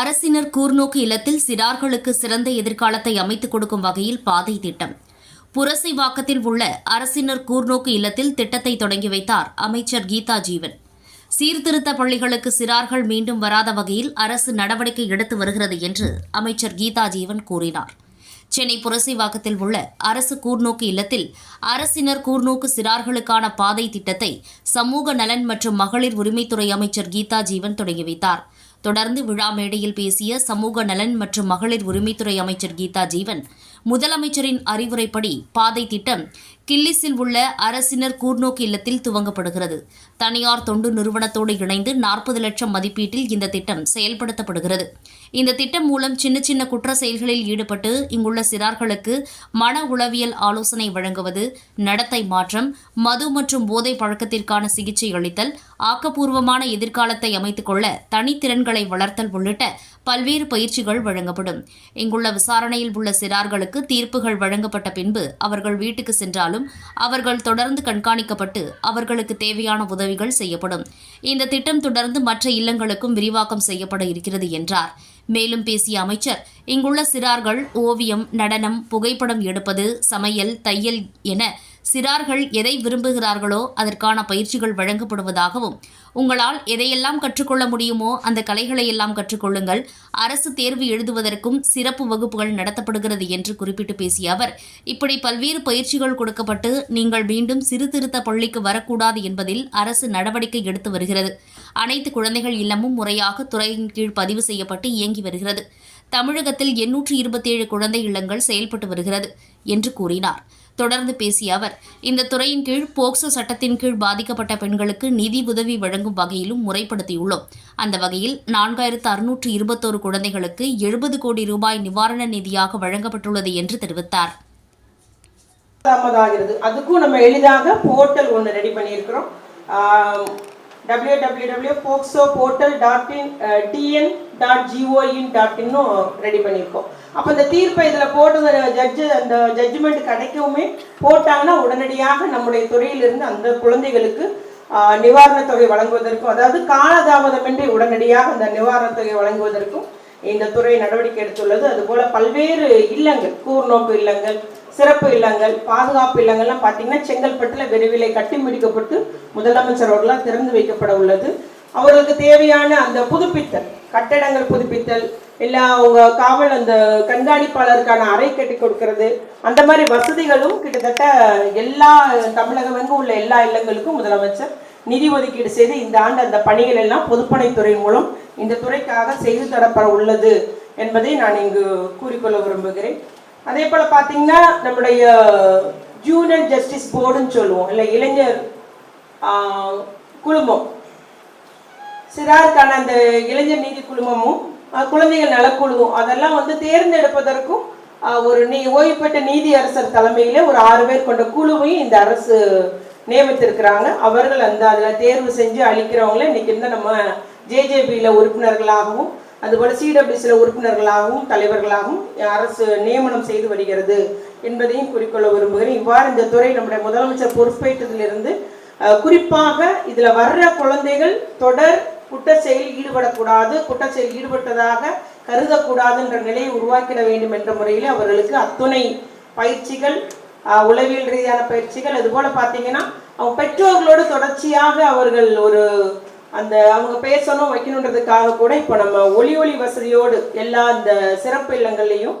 அரசினர் கூர்நோக்கு இல்லத்தில் சிறார்களுக்கு சிறந்த எதிர்காலத்தை அமைத்துக் கொடுக்கும் வகையில் பாதை திட்டம். புரசைவாக்கத்தில் உள்ள அரசினர் கூர்நோக்கு இல்லத்தில் திட்டத்தை தொடங்கி வைத்தார் அமைச்சர் கீதா ஜீவன். சீர்திருத்த பள்ளிகளுக்கு சிறார்கள் மீண்டும் வராத வகையில் அரசு நடவடிக்கை எடுத்து வருகிறது என்று அமைச்சர் கீதா ஜீவன் கூறினார். சென்னை புரசைவாக்கத்தில் உள்ள அரசு கூர்நோக்கு இல்லத்தில் அரசினர் கூர்நோக்கு சிறார்களுக்கான பாதை திட்டத்தை சமூக நலன் மற்றும் மகளிர் உரிமைத்துறை அமைச்சர் கீதா ஜீவன் தொடங்கி வைத்தார். தொடர்ந்து விழா மேடையில் பேசிய சமூக நலன் மற்றும் மகளிர் உரிமைத்துறை அமைச்சர் கீதா ஜீவன் முதலமைச்சரின் அறிவுரைப்படி பாதை திட்டம் கில்லிஸில் உள்ள அரசினர் கூர்நோக்கு இல்லத்தில் துவங்கப்படுகிறது. தனியார் தொண்டு நிறுவனத்தோடு இணைந்து நாற்பது லட்சம் மதிப்பீட்டில் இந்த திட்டம் செயல்படுத்தப்படுகிறது. இந்த திட்டம் மூலம் சின்ன சின்ன குற்ற செயல்களில் ஈடுபட்டு இங்குள்ள சிறார்களுக்கு மன உளவியல் ஆலோசனை வழங்குவது நடத்தை மாற்றம் மது மற்றும் போதை பழக்கத்திற்கான சிகிச்சை அளித்தல் ஆக்கப்பூர்வமான எதிர்காலத்தை அமைத்துக் கொள்ள தனித்திறன்களை வளர்த்தல் உள்ளிட்ட பல்வேறு பயிற்சிகள் வழங்கப்படும். இங்குள்ள விசாரணையில் உள்ள சிறார்களுக்கு தீர்ப்புகள் வழங்கப்பட்ட பின்பு அவர்கள் வீட்டுக்கு சென்றாலும் அவர்கள் தொடர்ந்து கண்காணிக்கப்பட்டு அவர்களுக்கு தேவையான உதவிகள் செய்யப்படும். இந்த திட்டம் தொடர்ந்து மற்ற இல்லங்களுக்கும் விரிவாக்கம் செய்யப்பட இருக்கிறது என்றார். மேலும் பேசிய அமைச்சர் இங்குள்ள சிறார்கள் ஓவியம் நடனம் புகைப்படம் எடுப்பது சமையல் தையல் என சிறார்கள் எதை விரும்புகிறார்களோ அதற்கான பயிற்சிகள் வழங்கப்படுவதாகவும் உங்களால் எதையெல்லாம் கற்றுக்கொள்ள முடியுமோ அந்த கலைகளை எல்லாம் கற்றுக்கொள்ளுங்கள். அரசு தேர்வு எழுதுவதற்கும் சிறப்பு வகுப்புகள் நடத்தப்படுகிறது என்று குறிப்பிட்டு பேசிய அவர் இப்படி பல்வேறு பயிற்சிகள் கொடுக்கப்பட்டு நீங்கள் மீண்டும் சிறுதிருத்த பள்ளிக்கு வரக்கூடாது என்பதில் அரசு நடவடிக்கை எடுத்து வருகிறது. அனைத்து குழந்தைகள் இல்லமும் முறையாக துறையின் கீழ் பதிவு செய்யப்பட்டு இயங்கி வருகிறது. தமிழகத்தில் எண்ணூற்று இருபத்தேழு குழந்தை இல்லங்கள் செயல்பட்டு வருகிறது என்று கூறினார். தொடர்ந்து பேசிய அவர் இந்த துறையின் கீழ் போக்சோ சட்டத்தின் கீழ் பாதிக்கப்பட்ட பெண்களுக்கு நிதி உதவி வழங்கும் வகையிலும் முறைப்படுத்தியுள்ளோம். அந்த வகையில் நான்காயிரத்து அறுநூற்று இருபத்தோரு குழந்தைகளுக்கு எழுபது கோடி ரூபாய் நிவாரண நிதியாக வழங்கப்பட்டுள்ளது என்று தெரிவித்தார். தாமதாகிறது அதுக்கும் நம்ம எளிதாக போர்ட்டல் ஒன்று ரெடி பண்ணியிருக்கிறோம். W W W POCSO portal dot in TN dot gov in dot இன்னும் ரெடி பண்ணியிருக்கோம். அப்போ இந்த தீர்ப்பை இதில் போட்டு ஜட்ஜு அந்த ஜட்ஜ்மெண்ட் கிடைக்கவுமே போட்டாங்கன்னா உடனடியாக நம்முடைய துறையிலிருந்து அந்த குழந்தைகளுக்கு நிவாரணத் தொகை வழங்குவதற்கும் அதாவது காலதாமதமின்றி உடனடியாக அந்த நிவாரணத் தொகை வழங்குவதற்கும் இந்த துறை நடவடிக்கை எடுத்துள்ளது. அதுபோல பல்வேறு இல்லங்கள் கூர்நோக்கு இல்லங்கள் சிறப்பு இல்லங்கள் பாதுகாப்பு இல்லங்கள்லாம் பார்த்தீங்கன்னா செங்கல்பட்டில் விரைவிலை கட்டி முடிக்கப்பட்டு முதலமைச்சர் அவர்களால் திறந்து வைக்கப்பட உள்ளது. அவர்களுக்கு தேவையான அந்த புதுப்பித்தல் கட்டடங்கள் புதுப்பித்தல் இல்லை அவங்க காவல் அந்த கண்காணிப்பாளருக்கான அறை கட்டி கொடுக்கறது அந்த மாதிரி வசதிகளும் கிட்டத்தட்ட எல்லா தமிழகம் எங்கும் உள்ள எல்லா இல்லங்களுக்கும் முதலமைச்சர் நிதி ஒதுக்கீடு செய்து இந்த ஆண்டு அந்த பணிகள் எல்லாம் பொதுப்பணித்துறை மூலம் இந்த துறைக்காக செய்து தரப்பட உள்ளது என்பதை நான் இங்கு கூறிக்கொள்ள விரும்புகிறேன். அதே போல பார்த்தீங்கன்னா நம்முடைய ஜூனியர் ஜஸ்டிஸ் போர்டுன்னு சொல்லுவோம். இல்லை இளைஞர் uh, குழுமம். சிறாருக்கான அந்த இளைஞர் நீதி குழுமமும் குழந்தைகள் நலக்குழுவும் அதெல்லாம் வந்து தேர்ந்தெடுப்பதற்கும் ஒரு நீ ஓய்வு பெற்ற நீதி அரசர் தலைமையில் ஒரு ஆறு பேர் கொண்ட குழுவையும் இந்த அரசு நியமித்திருக்கிறாங்க. அவர்கள் அந்த அதில் தேர்வு செஞ்சு அளிக்கிறவங்கள இன்னைக்கு இருந்த நம்ம ஜேஜேபியில் உறுப்பினர்களாகவும் அதுபோல சில உறுப்பினர்களாகவும் தலைவர்களாகவும் அரசு நியமனம் செய்து வருகிறது என்பதையும் குறிக்கொள்ள விரும்புகிறேன். இவ்வாறு இந்த துறை நம்முடைய முதலமைச்சர் பொறுப்பேற்றதிலிருந்து குறிப்பாக இதில் வர்ற குழந்தைகள் தொடர் குற்ற செயலில் ஈடுபடக்கூடாது குற்ற செயலில் ஈடுபட்டதாக கருதக்கூடாதுன்ற நிலையை உருவாக்கிட வேண்டும் என்ற முறையில் அவர்களுக்கு அத்துணை பயிற்சிகள் உளவியல் ரீதியான பயிற்சிகள் அதுபோல் பார்த்தீங்கன்னா அவங்க பெற்றோர்களோடு தொடர்ச்சியாக அவர்கள் ஒரு அந்த அவங்க பேசணும் வைக்கணுன்றதுக்காக கூட இப்போ நம்ம ஒளி ஒளி வசதியோடு எல்லா இந்த சிறப்பு இல்லங்கள்லையும்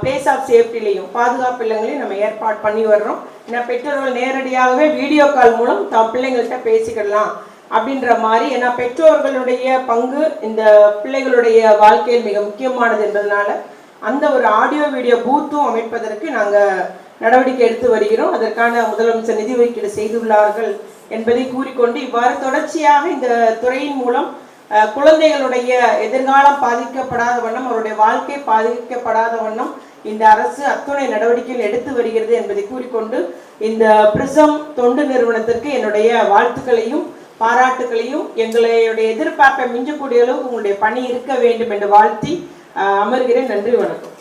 பிளேஸ் ஆஃப் சேஃப்டிலையும் பாதுகாப்பு இல்லங்களையும் நம்ம ஏற்பாடு பண்ணி வர்றோம். ஏன்னா பெற்றோர்கள் நேரடியாகவே வீடியோ கால் மூலம் தம் பிள்ளைங்கள்கிட்ட பேசிக்கிடலாம் அப்படின்ற மாதிரி ஏன்னா பெற்றோர்களுடைய பங்கு இந்த பிள்ளைகளுடைய வாழ்க்கையில் மிக முக்கியமானது என்பதனால அந்த ஒரு ஆடியோ வீடியோ பூத்தும் அமைப்பதற்கு நாங்கள் நடவடிக்கை எடுத்து வருகிறோம். அதற்கான முதலமைச்சர் நிதி ஒதுக்கீடு செய்துள்ளார்கள். என்பதை கூறிக்கொண்டு இவ்வாறு தொடர்ச்சியாக இந்த துறையின் மூலம் குழந்தைகளுடைய எதிர்காலம் பாதிக்கப்படாத வண்ணம் அவருடைய வாழ்க்கை பாதிக்கப்படாத வண்ணம் இந்த அரசு அத்துணை நடவடிக்கைகள் எடுத்து வருகிறது என்பதை கூறிக்கொண்டு இந்த பிரிசம் தொண்டு நிறுவனத்திற்கு என்னுடைய வாழ்த்துக்களையும் பாராட்டுகளையும் எங்களுடைய எதிர்பார்ப்பை மிஞ்சக்கூடிய அளவுக்கு உங்களுடைய பணி இருக்க வேண்டும் என்று வாழ்த்தி அஹ், அமர்கிறேன். நன்றி வணக்கம்.